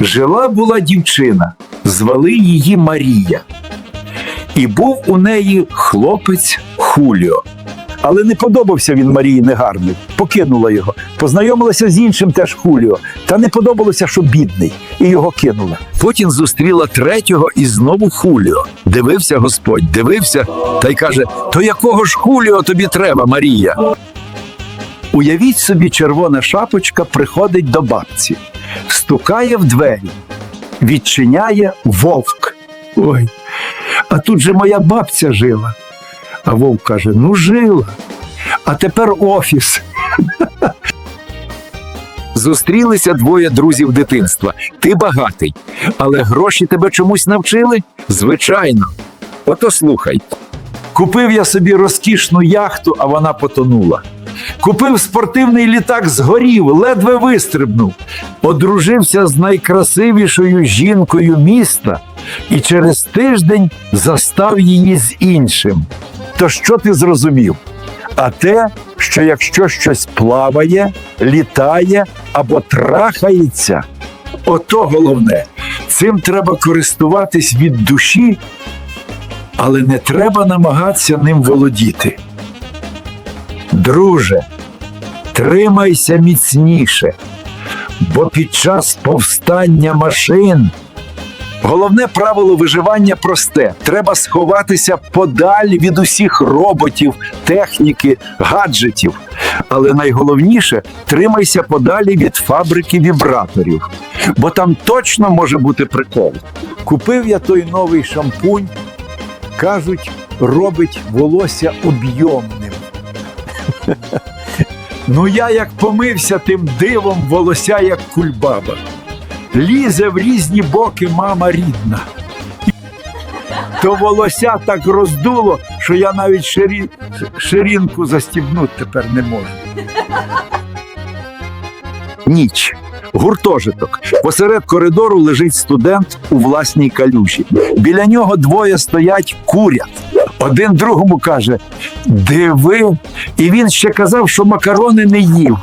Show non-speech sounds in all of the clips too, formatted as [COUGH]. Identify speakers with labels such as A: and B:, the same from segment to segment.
A: Жила була дівчина, звали її Марія. І був у неї хлопець Хуліо. Але не подобався він Марії негарний, покинула його. Познайомилася з іншим теж Хуліо, та не подобалося, що бідний, і його кинула. Потім зустріла третього і знову Хуліо. Дивився Господь, дивився та й каже: То якого ж Хуліо тобі треба, Марія? Уявіть собі, червона шапочка приходить до бабці, стукає в двері, відчиняє вовк. Ой, а тут же моя бабця жила. А вовк каже: ну жила, а тепер офіс. [LAUGHS] Зустрілися двоє друзів дитинства. Ти багатий, але гроші тебе чомусь навчили? Звичайно. Ото слухай. Купив я собі розкішну яхту, а вона потонула. Купив спортивний літак, згорів, ледве вистрибнув. Одружився з найкрасивішою жінкою міста і через тиждень застав її з іншим. То що ти зрозумів? А те, що якщо щось плаває, літає або трахається, ото головне. Цим треба користуватись від душі, але не треба намагатися ним володіти. Друже, тримайся міцніше, бо під час повстання машин головне правило виживання просте: треба сховатися подаль від усіх роботів, техніки, гаджетів. Але найголовніше тримайся подалі від фабрики вібраторів, бо там точно може бути прикол. Купив я той новий шампунь, кажуть, робить волосся об'ємним. Ну я як помився тим дивом, волося як кульбаба. Лізе в різні боки мама рідна. То волося так роздуло, що я навіть ширі... ширинку застібнути тепер не можу. Ніч. Гуртожиток. Посеред коридору лежить студент у власній калюжі. Біля нього двоє стоять курять. Один другому каже: Диви. І він ще казав, що макарони не їв.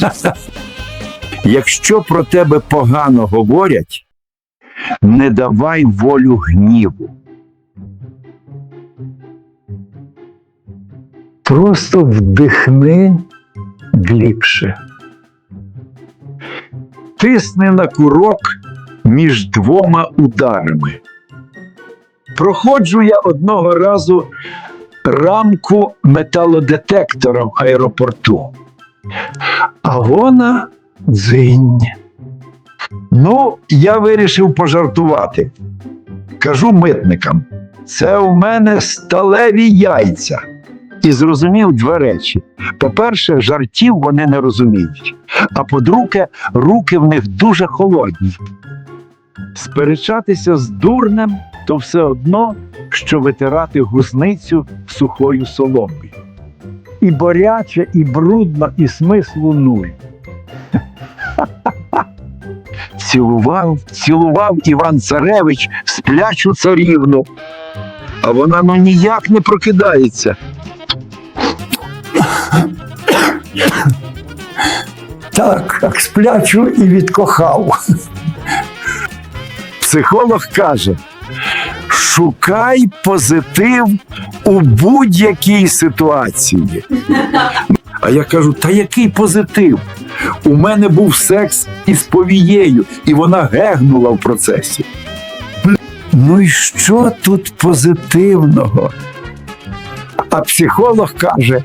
A: [LAUGHS] Якщо про тебе погано говорять, не давай волю гніву. Просто вдихни глибше. Тисни на курок між двома ударами. Проходжу я одного разу рамку металодетектора в аеропорту. А вона дзинь. Ну, я вирішив пожартувати. Кажу митникам: це у мене сталеві яйця. І зрозумів дві речі. По-перше, жартів вони не розуміють. А по-друге, руки в них дуже холодні. Сперечатися з дурнем то все одно, що витирати гусницю сухою соломою. І боряче, і брудно, і смислу нуль. [LAUGHS] Цілував, цілував Іван Царевич сплячу царівну, а вона ну ніяк не прокидається. [COUGHS] Так, як сплячу і відкохав. Психолог каже: шукай позитив у будь-якій ситуації. А я кажу: та який позитив? У мене був секс із повією, і вона гегнула в процесі. Ну і що тут позитивного? А психолог каже,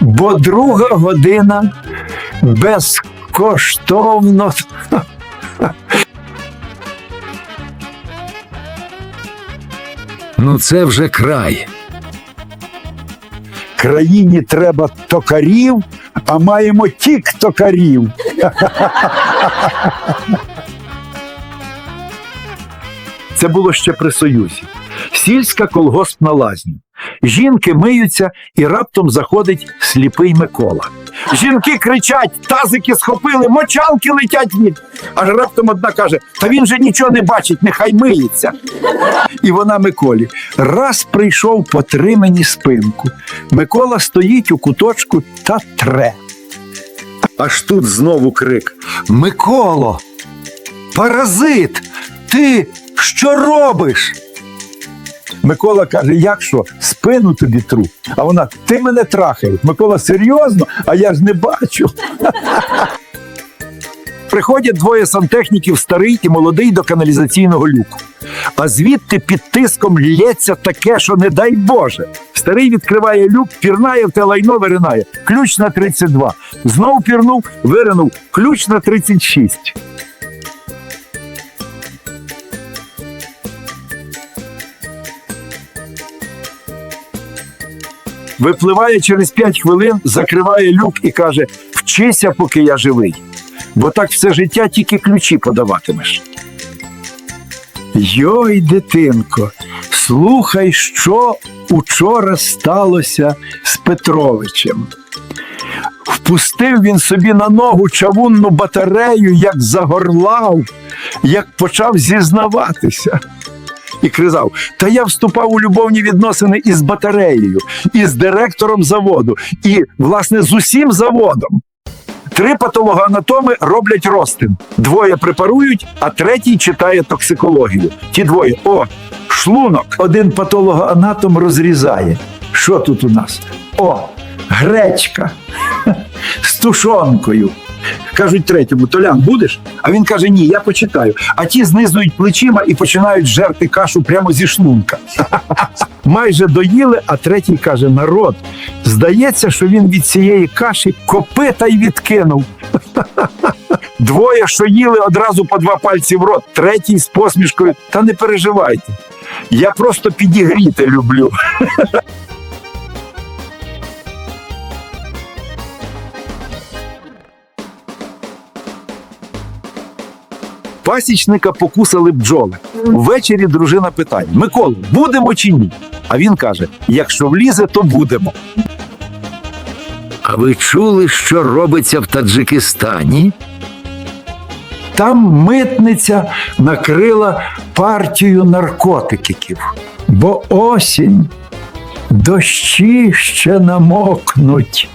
A: бо друга година безкоштовно. Ну, це вже край. Країні треба токарів, а маємо тік-токарів. Це було ще при Союзі. Сільська колгоспна лазня. Жінки миються і раптом заходить сліпий Микола. Жінки кричать, тазики схопили, мочалки летять від. Аж раптом одна каже: Та він же нічого не бачить, нехай миється. І вона Миколі. Раз прийшов потри мені спинку. Микола стоїть у куточку та тре. Аж тут знову крик: Миколо! Паразит! Ти що робиш? Микола каже: як що? Спину тобі тру. А вона, ти мене трахаєш. Микола, серйозно? А я ж не бачу. Приходять двоє сантехніків, старий і молодий до каналізаційного люку. А звідти під тиском лється таке, що не дай Боже. Старий відкриває люк, пірнає в те лайно, виринає. Ключ на 32. Знов пірнув, виринув. Ключ на 36. Випливає через 5 хвилин, закриває люк і каже: Вчися, поки я живий, бо так все життя тільки ключі подаватимеш. Йой, дитинко, слухай, що учора сталося з Петровичем. Впустив він собі на ногу чавунну батарею, як загорлав, як почав зізнаватися. І кризав: Та я вступав у любовні відносини із батареєю, із директором заводу, і, власне, з усім заводом. Три патологоанатоми роблять розтин. Двоє препарують, а третій читає токсикологію. Ті двоє. О, шлунок. Один патологоанатом розрізає. Що тут у нас? О, гречка [LAUGHS] з тушонкою. Кажуть третьому, Толян, будеш? А він каже: ні, я почитаю. А ті знизують плечима і починають жерти кашу прямо зі шлунка. [LAUGHS] Майже доїли, а третій каже: народ, здається, що він від цієї каші копита й відкинув. [LAUGHS] Двоє, що їли одразу по два пальці в рот, третій з посмішкою. Та не переживайте. Я просто підігріти люблю. [LAUGHS] Пасічника покусали бджоли. Ввечері дружина питає: Микола, будемо чи ні? А він каже: якщо влізе, то будемо.
B: А ви чули, що робиться в Таджикистані?
A: Там митниця накрила партію наркотиків, бо осінь дощі ще намокнуть.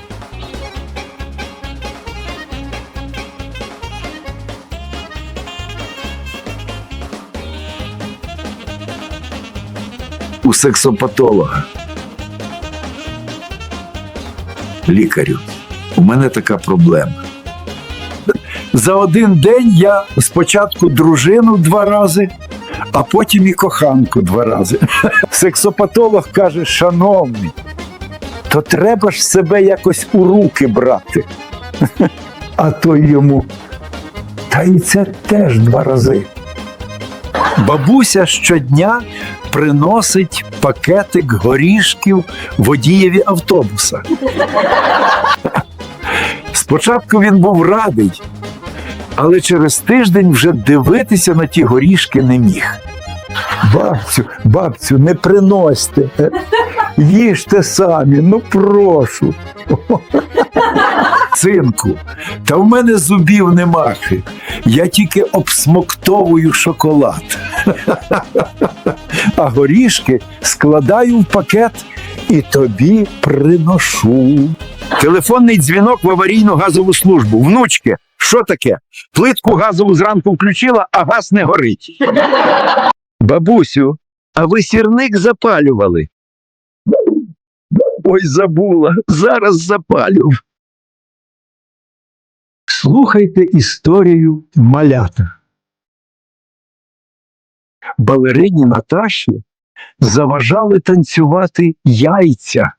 A: У сексопатолога. Лікарю, у мене така проблема. За один день я спочатку дружину два рази, а потім і коханку два рази. [LAUGHS] Сексопатолог каже: шановний, то треба ж себе якось у руки брати. [LAUGHS] А той йому. Та і це теж два рази. Бабуся щодня приносить пакетик горішків водієві автобуса. Спочатку він був радий, але через тиждень вже дивитися на ті горішки не міг. Бабцю, бабцю, не приносьте. Їжте самі, ну прошу. Синку, та в мене зубів немахи. Я тільки обсмоктовую шоколад. А горішки складаю в пакет і тобі приношу. Телефонний дзвінок в аварійну газову службу. Внучки, що таке? Плитку газову зранку включила, а газ не горить. Бабусю, а ви сірник запалювали? Ой, забула, зараз запалю. Слухайте історію малята. Балерині Наташі заважали танцювати яйця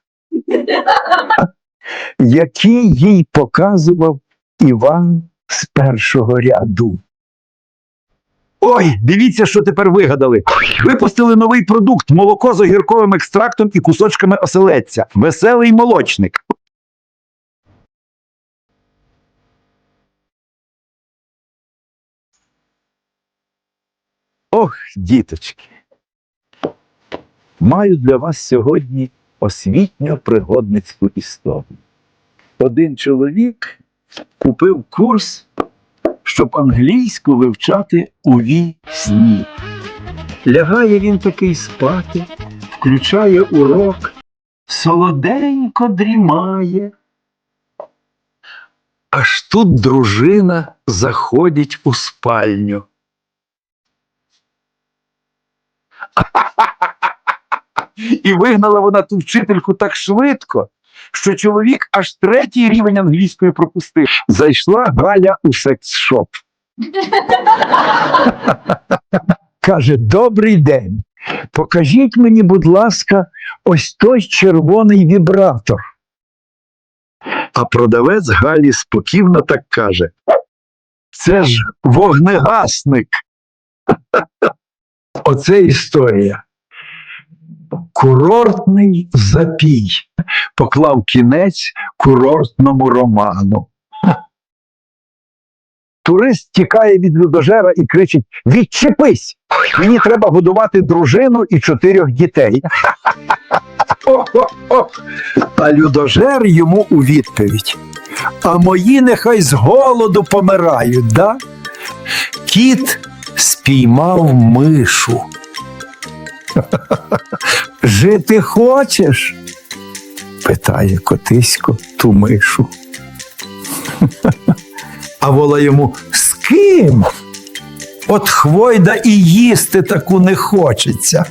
A: які їй показував Іван з першого ряду. Ой, дивіться, що тепер вигадали. Випустили новий продукт молоко з огірковим екстрактом і кусочками оселедця. Веселий молочник. Ох, діточки. Маю для вас сьогодні освітньо-пригодницьку історію. Один чоловік купив курс, щоб англійську вивчати у вісні. Лягає він такий спати, включає урок, солоденько дрімає. Аж тут дружина заходить у спальню. І вигнала вона ту вчительку так швидко, що чоловік аж третій рівень англійської пропустив. Зайшла Галя у секс-шоп.
C: Каже: Добрий день. Покажіть мені, будь ласка, ось той червоний вібратор.
A: А продавець Галі спокійно так каже: Це ж вогнегасник.
C: Оце історія. Курортний запій.
A: Поклав кінець курортному роману.
C: Турист тікає від людожера і кричить: Відчепись! Мені треба годувати дружину і чотирьох дітей. [LAUGHS]
A: А людожер йому у відповідь. А мої нехай з голоду помирають, да? Кіт спіймав мишу.
C: Жити хочеш?
A: питає котисько ту мишу. А вола йому з ким? От хвойда і їсти таку не хочеться.